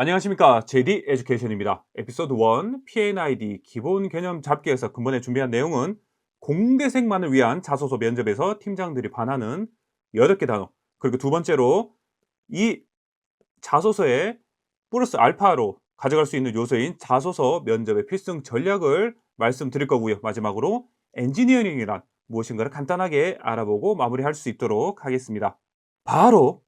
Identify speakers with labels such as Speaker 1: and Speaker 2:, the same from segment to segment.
Speaker 1: 안녕하십니까 JD 에듀케이션입니다. 에피소드 1 P&ID 기본 개념 잡기에서 근본에 준비한 내용은 공대생만을 위한 자소서 면접에서 팀장들이 반하는 8개 단어 그리고 두 번째로 이 자소서에 플러스 알파로 가져갈 수 있는 요소인 자소서 면접의 필승 전략을 말씀드릴 거고요. 마지막으로 엔지니어링이란 무엇인가를 간단하게 알아보고 마무리할 수 있도록 하겠습니다. 바로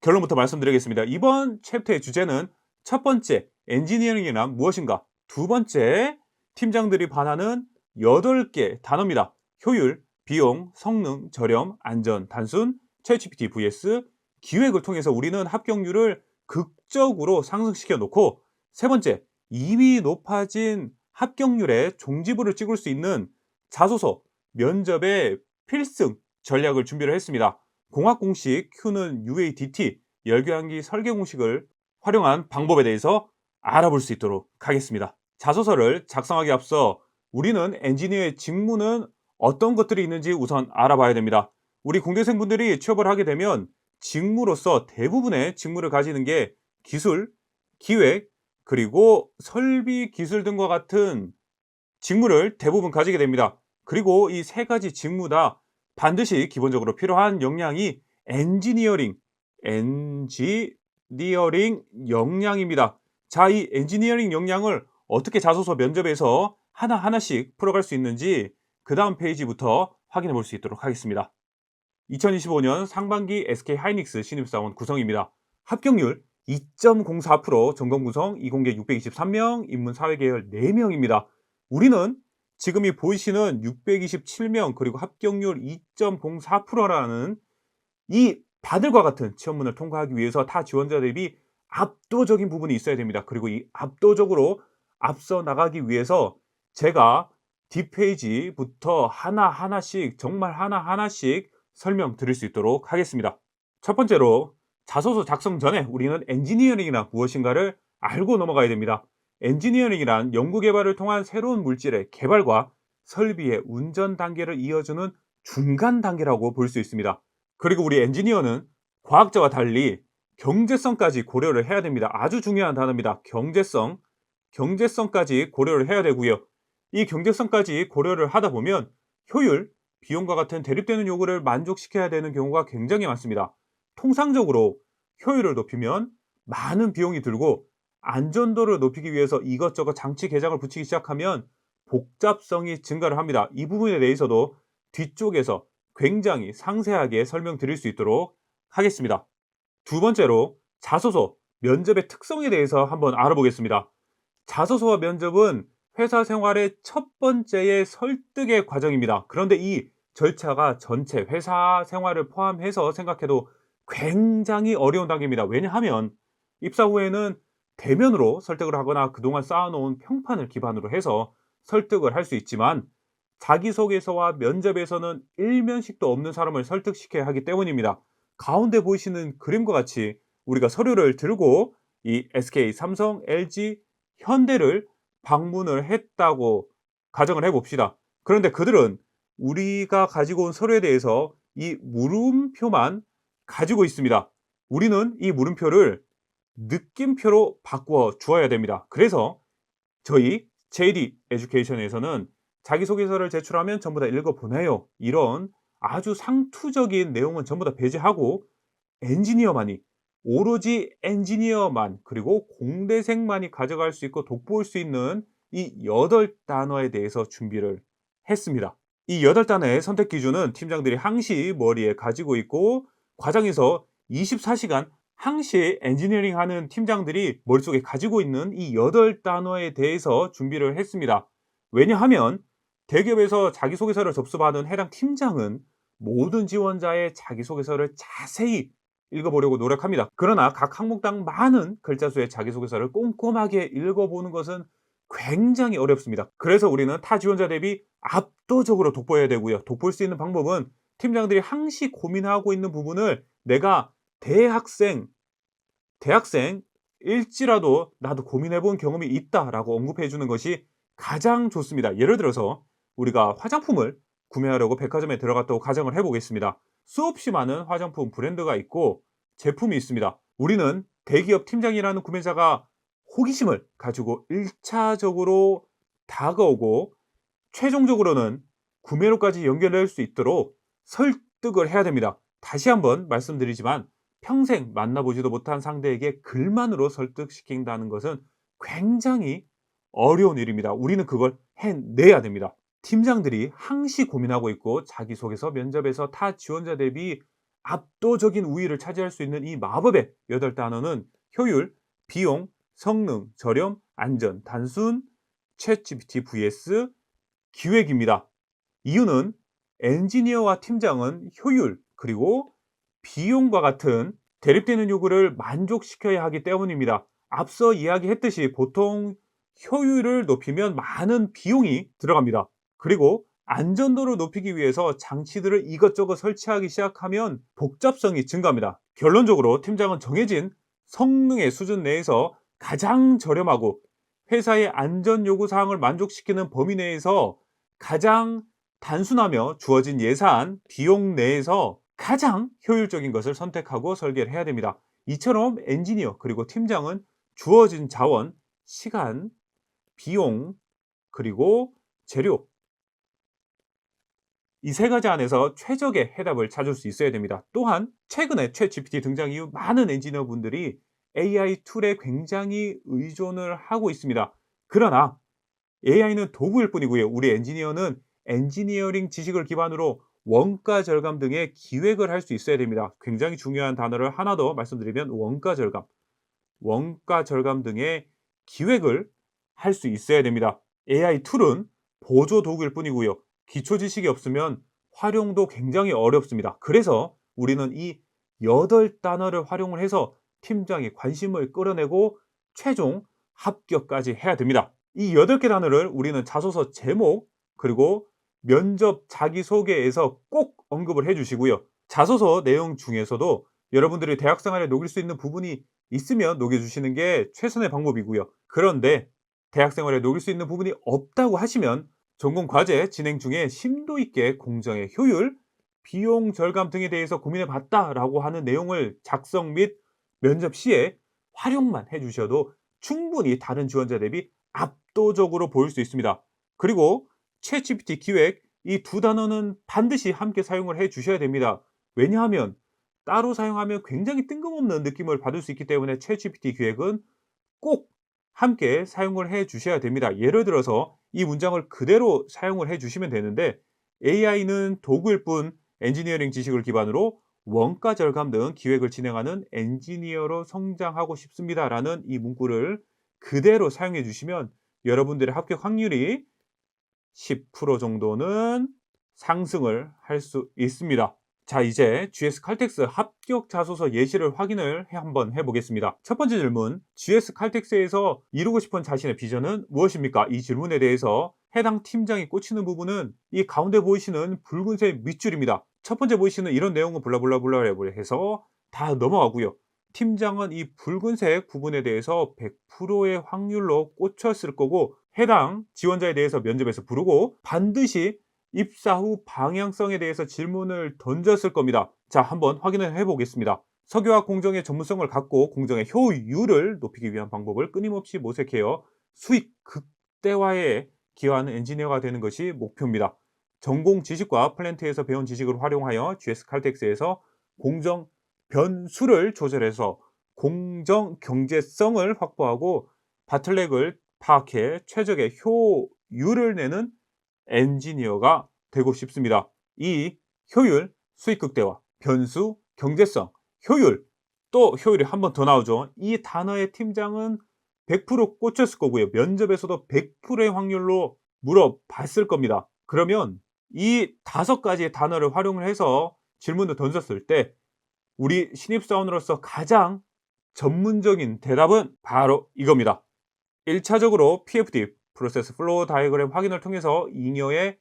Speaker 1: 결론부터 말씀드리겠습니다. 이번 챕터의 주제는 첫 번째, 엔지니어링이란 무엇인가? 두 번째, 팀장들이 반하는 8개 단어입니다. 효율, 비용, 성능, 저렴, 안전, 단순, 챗GPT vs 기획을 통해서 우리는 합격률을 극적으로 상승시켜 놓고 세 번째, 이미 높아진 합격률에 종지부를 찍을 수 있는 자소서, 면접의 필승 전략을 준비를 했습니다. 공학 공식 Q는 UADT, 열교환기 설계 공식을 활용한 방법에 대해서 알아볼 수 있도록 하겠습니다. 자소서를 작성하기 앞서 우리는 엔지니어의 직무는 어떤 것들이 있는지 우선 알아봐야 됩니다. 우리 공대생분들이 취업을 하게 되면 직무로서 대부분의 직무를 가지는 게 기술, 기획, 그리고 설비 기술 등과 같은 직무를 대부분 가지게 됩니다. 그리고 이 세 가지 직무 다 반드시 기본적으로 필요한 역량이 엔지니어링, 엔지 니어링 역량입니다. 자, 이 엔지니어링 역량을 어떻게 자소서 면접에서 하나하나씩 풀어갈 수 있는지 그 다음 페이지부터 확인해 볼 수 있도록 하겠습니다. 2025년 상반기 SK 하이닉스 신입사원 구성입니다. 합격률 2.04%, 전공 구성 이공계 623명, 인문 사회 계열 4명입니다. 우리는 지금 이 보이시는 627명 그리고 합격률 2.04%라는 이 바들과 같은 시험문을 통과하기 위해서 타 지원자 대비 압도적인 부분이 있어야 됩니다. 그리고 이 압도적으로 앞서 나가기 위해서 제가 뒷페이지부터 하나하나씩 정말 하나하나씩 설명 드릴 수 있도록 하겠습니다. 첫 번째로 자소서 작성 전에 우리는 엔지니어링이란 무엇인가를 알고 넘어가야 됩니다. 엔지니어링이란 연구개발을 통한 새로운 물질의 개발과 설비의 운전 단계를 이어주는 중간 단계라고 볼 수 있습니다. 그리고 우리 엔지니어는 과학자와 달리 경제성까지 고려를 해야 됩니다. 아주 중요한 단어입니다. 경제성, 경제성까지 고려를 해야 되고요. 이 경제성까지 고려를 하다 보면 효율, 비용과 같은 대립되는 요구를 만족시켜야 되는 경우가 굉장히 많습니다. 통상적으로 효율을 높이면 많은 비용이 들고 안전도를 높이기 위해서 이것저것 장치 개장을 붙이기 시작하면 복잡성이 증가를 합니다. 이 부분에 대해서도 뒤쪽에서 굉장히 상세하게 설명드릴 수 있도록 하겠습니다. 두 번째로 자소서, 면접의 특성에 대해서 한번 알아보겠습니다. 자소서와 면접은 회사 생활의 첫 번째의 설득의 과정입니다. 그런데 이 절차가 전체 회사 생활을 포함해서 생각해도 굉장히 어려운 단계입니다. 왜냐하면 입사 후에는 대면으로 설득을 하거나 그동안 쌓아놓은 평판을 기반으로 해서 설득을 할 수 있지만 자기소개서와 면접에서는 일면식도 없는 사람을 설득시켜야 하기 때문입니다. 가운데 보이시는 그림과 같이 우리가 서류를 들고 이 SK, 삼성, LG, 현대를 방문을 했다고 가정을 해봅시다. 그런데 그들은 우리가 가지고 온 서류에 대해서 이 물음표만 가지고 있습니다. 우리는 이 물음표를 느낌표로 바꾸어 주어야 됩니다. 그래서 저희 JD 에듀케이션에서는 자기소개서를 제출하면 전부 다 읽어보내요. 이런 아주 상투적인 내용은 전부 다 배제하고 엔지니어만이 오로지 엔지니어만 그리고 공대생만이 가져갈 수 있고 돋보일 수 있는 이 8단어에 대해서 준비를 했습니다. 이 8단어의 선택 기준은 팀장들이 항시 머리에 가지고 있고 과정에서 24시간 항시 엔지니어링 하는 팀장들이 머릿속에 가지고 있는 이 8단어에 대해서 준비를 했습니다. 왜냐하면 대기업에서 자기소개서를 접수받은 해당 팀장은 모든 지원자의 자기소개서를 자세히 읽어보려고 노력합니다. 그러나 각 항목당 많은 글자 수의 자기소개서를 꼼꼼하게 읽어보는 것은 굉장히 어렵습니다. 그래서 우리는 타 지원자 대비 압도적으로 돋보여야 되고요. 돋볼 수 있는 방법은 팀장들이 항시 고민하고 있는 부분을 내가 대학생, 대학생 일지라도 나도 고민해본 경험이 있다라고 언급해 주는 것이 가장 좋습니다. 예를 들어서 우리가 화장품을 구매하려고 백화점에 들어갔다고 가정을 해보겠습니다. 수없이 많은 화장품 브랜드가 있고 제품이 있습니다. 우리는 대기업 팀장이라는 구매자가 호기심을 가지고 1차적으로 다가오고 최종적으로는 구매로까지 연결될 수 있도록 설득을 해야 됩니다. 다시 한번 말씀드리지만 평생 만나보지도 못한 상대에게 글만으로 설득시킨다는 것은 굉장히 어려운 일입니다. 우리는 그걸 해내야 됩니다. 팀장들이 항시 고민하고 있고 자기소개서 면접에서 타 지원자 대비 압도적인 우위를 차지할 수 있는 이 마법의 8단어는 효율, 비용, 성능, 저렴, 안전, 단순, 챗GPT vs 기획입니다. 이유는 엔지니어와 팀장은 효율 그리고 비용과 같은 대립되는 요구를 만족시켜야 하기 때문입니다. 앞서 이야기했듯이 보통 효율을 높이면 많은 비용이 들어갑니다. 그리고 안전도를 높이기 위해서 장치들을 이것저것 설치하기 시작하면 복잡성이 증가합니다. 결론적으로 팀장은 정해진 성능의 수준 내에서 가장 저렴하고 회사의 안전 요구 사항을 만족시키는 범위 내에서 가장 단순하며 주어진 예산, 비용 내에서 가장 효율적인 것을 선택하고 설계를 해야 됩니다. 이처럼 엔지니어 그리고 팀장은 주어진 자원, 시간, 비용, 그리고 재료 이 세 가지 안에서 최적의 해답을 찾을 수 있어야 됩니다. 또한 최근에 최 GPT 등장 이후 많은 엔지니어 분들이 AI 툴에 굉장히 의존을 하고 있습니다. 그러나 AI는 도구일 뿐이고요. 우리 엔지니어는 엔지니어링 지식을 기반으로 원가 절감 등의 기획을 할 수 있어야 됩니다. 굉장히 중요한 단어를 하나 더 말씀드리면 원가 절감, 원가 절감 등의 기획을 할 수 있어야 됩니다. AI 툴은 보조 도구일 뿐이고요. 기초 지식이 없으면 활용도 굉장히 어렵습니다. 그래서 우리는 이 8단어를 활용을 해서 팀장의 관심을 끌어내고 최종 합격까지 해야 됩니다. 이 8개 단어를 우리는 자소서 제목 그리고 면접 자기소개에서 꼭 언급을 해 주시고요. 자소서 내용 중에서도 여러분들이 대학 생활에 녹일 수 있는 부분이 있으면 녹여주시는 게 최선의 방법이고요. 그런데 대학 생활에 녹일 수 있는 부분이 없다고 하시면 전공 과제 진행 중에 심도 있게 공정의 효율, 비용 절감 등에 대해서 고민해 봤다라고 하는 내용을 작성 및 면접 시에 활용만 해 주셔도 충분히 다른 지원자 대비 압도적으로 보일 수 있습니다. 그리고 챗GPT 기획 이 두 단어는 반드시 함께 사용을 해 주셔야 됩니다. 왜냐하면 따로 사용하면 굉장히 뜬금없는 느낌을 받을 수 있기 때문에 챗GPT 기획은 꼭 함께 사용을 해 주셔야 됩니다. 예를 들어서 이 문장을 그대로 사용을 해 주시면 되는데 AI는 도구일 뿐 엔지니어링 지식을 기반으로 원가 절감 등 기획을 진행하는 엔지니어로 성장하고 싶습니다 라는 이 문구를 그대로 사용해 주시면 여러분들의 합격 확률이 10% 정도는 상승을 할 수 있습니다. 자, 이제 GS 칼텍스 합격 자소서 예시를 확인을 한번 해보겠습니다. 첫 번째 질문, GS 칼텍스에서 이루고 싶은 자신의 비전은 무엇입니까? 이 질문에 대해서 해당 팀장이 꽂히는 부분은 이 가운데 보이시는 붉은색 밑줄입니다. 첫 번째 보이시는 이런 내용은 블라블라블라 해서 다 넘어가고요. 팀장은 이 붉은색 부분에 대해서 100%의 확률로 꽂혔을 거고 해당 지원자에 대해서 면접에서 부르고 반드시 입사 후 방향성에 대해서 질문을 던졌을 겁니다. 자, 한번 확인을 해 보겠습니다. 석유와 공정의 전문성을 갖고 공정의 효율을 높이기 위한 방법을 끊임없이 모색해요. 수익 극대화에 기여하는 엔지니어가 되는 것이 목표입니다. 전공 지식과 플랜트에서 배운 지식을 활용하여 GS 칼텍스에서 공정 변수를 조절해서 공정 경제성을 확보하고 바틀렉을 파악해 최적의 효율을 내는 엔지니어가 되고 싶습니다. 이 효율, 수익 극대화, 변수, 경제성, 효율, 또 효율이 한 번 더 나오죠. 이 단어의 팀장은 100% 꽂혔을 거고요. 면접에서도 100%의 확률로 물어봤을 겁니다. 그러면 이 다섯 가지의 단어를 활용을 해서 질문을 던졌을 때 우리 신입사원으로서 가장 전문적인 대답은 바로 이겁니다. 1차적으로 PFD, 프로세스 플로우 다이그램 확인을 통해서 잉여의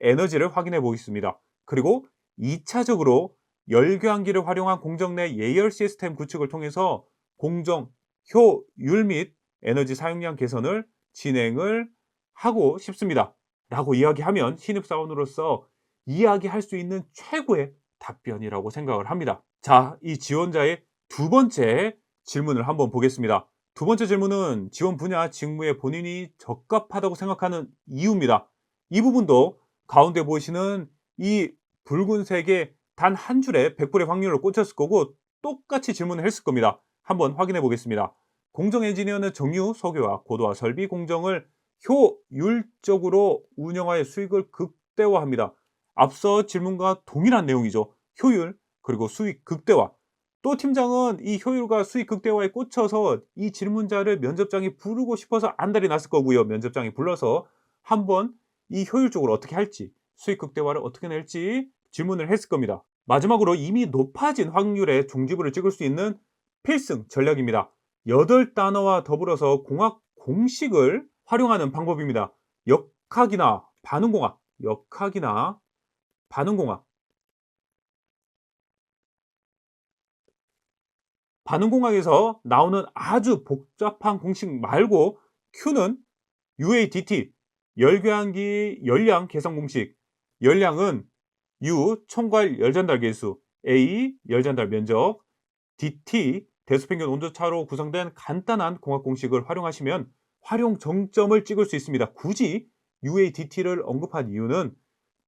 Speaker 1: 에너지를 확인해 보겠습니다. 그리고 2차적으로 열교환기를 활용한 공정 내 예열 시스템 구축을 통해서 공정 효율 및 에너지 사용량 개선을 진행을 하고 싶습니다. 라고 이야기하면 신입사원으로서 이야기할 수 있는 최고의 답변이라고 생각을 합니다. 자, 이 지원자의 두 번째 질문을 한번 보겠습니다. 두 번째 질문은 지원 분야 직무에 본인이 적합하다고 생각하는 이유입니다. 이 부분도 가운데 보시는 이 붉은색의 단 한 줄에 100%의 확률로 꽂혔을 거고 똑같이 질문을 했을 겁니다. 한번 확인해 보겠습니다. 공정 엔지니어는 정유, 석유와 고도화 설비 공정을 효율적으로 운영하여 수익을 극대화합니다. 앞서 질문과 동일한 내용이죠. 효율 그리고 수익 극대화. 또 팀장은 이 효율과 수익 극대화에 꽂혀서 이 질문자를 면접장이 부르고 싶어서 안달이 났을 거고요. 면접장이 불러서 한번 이 효율적으로 어떻게 할지, 수익 극대화를 어떻게 낼지 질문을 했을 겁니다. 마지막으로 이미 높아진 확률의 종지부를 찍을 수 있는 필승 전략입니다. 8단어와 더불어서 공학 공식을 활용하는 방법입니다. 역학이나 반응공학, 역학이나 반응공학. 반응공학에서 나오는 아주 복잡한 공식 말고 Q는 UADT, 열교환기 열량 계산 공식. 열량은 U, 총괄 열전달 계수, A, 열전달 면적, DT, 대수평균 온도차로 구성된 간단한 공학 공식을 활용하시면 활용 정점을 찍을 수 있습니다. 굳이 UADT를 언급한 이유는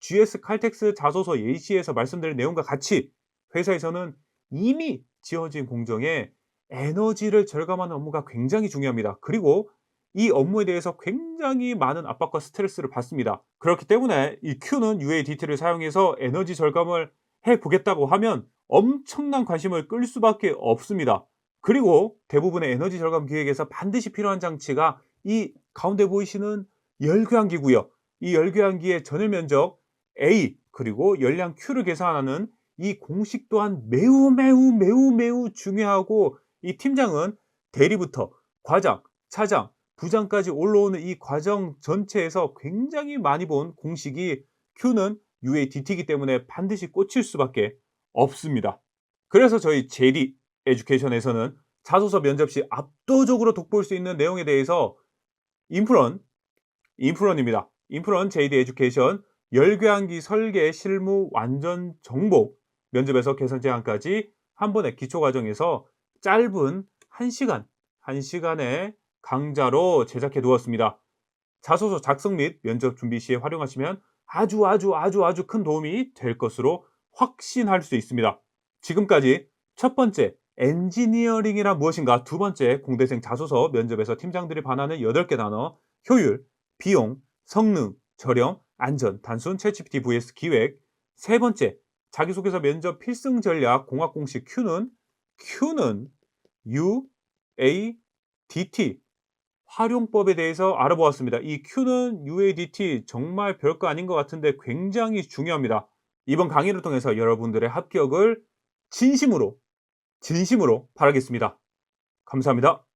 Speaker 1: GS 칼텍스 자소서 예시에서 말씀드린 내용과 같이 회사에서는 이미 지어진 공정에 에너지를 절감하는 업무가 굉장히 중요합니다. 그리고 이 업무에 대해서 굉장히 많은 압박과 스트레스를 받습니다. 그렇기 때문에 이 Q는 UADT를 사용해서 에너지 절감을 해 보겠다고 하면 엄청난 관심을 끌 수밖에 없습니다. 그리고 대부분의 에너지 절감 기획에서 반드시 필요한 장치가 이 가운데 보이시는 열교환기고요. 이 열교환기의 전열 면적 A 그리고 열량 Q를 계산하는 이 공식 또한 매우 매우 매우 매우 중요하고 이 팀장은 대리부터 과장, 차장, 부장까지 올라오는 이 과정 전체에서 굉장히 많이 본 공식이 Q는 UADT이기 때문에 반드시 꽂힐 수밖에 없습니다. 그래서 저희 JD 에듀케이션에서는 자소서 면접 시 압도적으로 돋보일 수 있는 내용에 대해서 인프런, 인프런입니다. 인프런 JD 에듀케이션 열교환기 설계 실무 완전 정복 면접에서 개선 제안까지 한 번의 기초 과정에서 짧은 1시간, 1시간의 강좌로 제작해 두었습니다. 자소서 작성 및 면접 준비 시에 활용하시면 아주 아주 아주 아주 큰 도움이 될 것으로 확신할 수 있습니다. 지금까지 첫 번째 엔지니어링이란 무엇인가 두 번째 공대생 자소서 면접에서 팀장들이 반하는 8개 단어 효율, 비용, 성능, 저렴, 안전, 단순, 챗GPT vs 기획 세 번째 자기소개서 면접 필승 전략 공학 공식 Q는 Q는 U, A, DT 활용법에 대해서 알아보았습니다. 이 Q는 UADT 정말 별거 아닌 것 같은데 굉장히 중요합니다. 이번 강의를 통해서 여러분들의 합격을 진심으로 진심으로 바라겠습니다. 감사합니다.